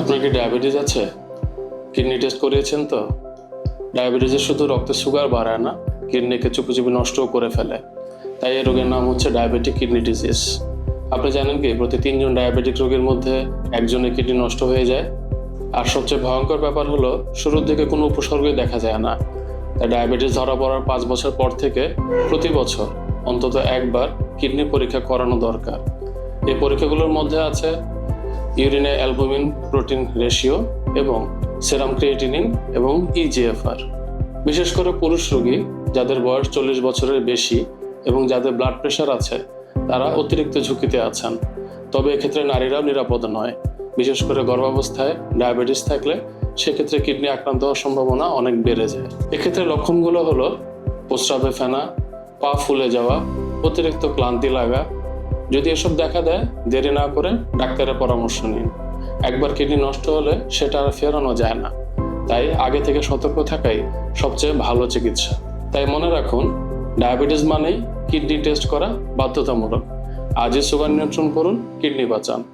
আপনার কি ডায়াবেটিস আছে? কিডনি টেস্ট করিয়েছেন তো? ডায়াবেটিসের শুধু রক্তের সুগার বাড়ায় না, কিডনিকে চুপি চুপি নষ্টও করে ফেলে। তাই এই রোগের নাম হচ্ছে ডায়াবেটিক কিডনি ডিজিজ। আপনি জানেন কি, প্রতি তিনজন ডায়াবেটিক রোগীর মধ্যে একজনের কিডনি নষ্ট হয়ে যায়? আর সবচেয়ে ভয়ঙ্কর ব্যাপার হলো, শুরুর দিকে কোনো উপসর্গই দেখা যায় না। তাই ডায়াবেটিস ধরা পড়ার পাঁচ বছর পর থেকে প্রতি বছর অন্তত একবার কিডনি পরীক্ষা করানো দরকার। এই পরীক্ষাগুলোর মধ্যে আছে ইউরিনে অ্যালবুমিন, প্রোটিন রেশিও এবং সেরাম ক্রিয়েটিনিন এবং E ইজিএফআর বিশেষ করে পুরুষ রোগী যাদের বয়স চল্লিশ বছরের বেশি এবং যাদের ব্লাড প্রেশার আছে, তারা অতিরিক্ত ঝুঁকিতে আছেন। তবে এক্ষেত্রে নারীরাও নিরাপদ নয়। বিশেষ করে গর্ভাবস্থায় ডায়াবেটিস থাকলে সেক্ষেত্রে কিডনি আক্রান্ত হওয়ার সম্ভাবনা অনেক বেড়ে যায়। এক্ষেত্রে লক্ষণগুলো হলো প্রস্রাবে ফেনা, পা ফুলে যাওয়া, অতিরিক্ত ক্লান্তি লাগা যদি এসব দেখা দেয়, দেরি না করে ডাক্তারের পরামর্শ নিন। একবার কিডনি নষ্ট হলে সেটা আর ফেরানো যায় না। তাই আগে থেকে সতর্ক থাকাই সবচেয়ে ভালো চিকিৎসা। তাই মনে রাখুন, ডায়াবেটিস মানেই কিডনি টেস্ট করা বাধ্যতামূলক। আজই সুগার নিয়ন্ত্রণ করুন, কিডনি বাঁচান।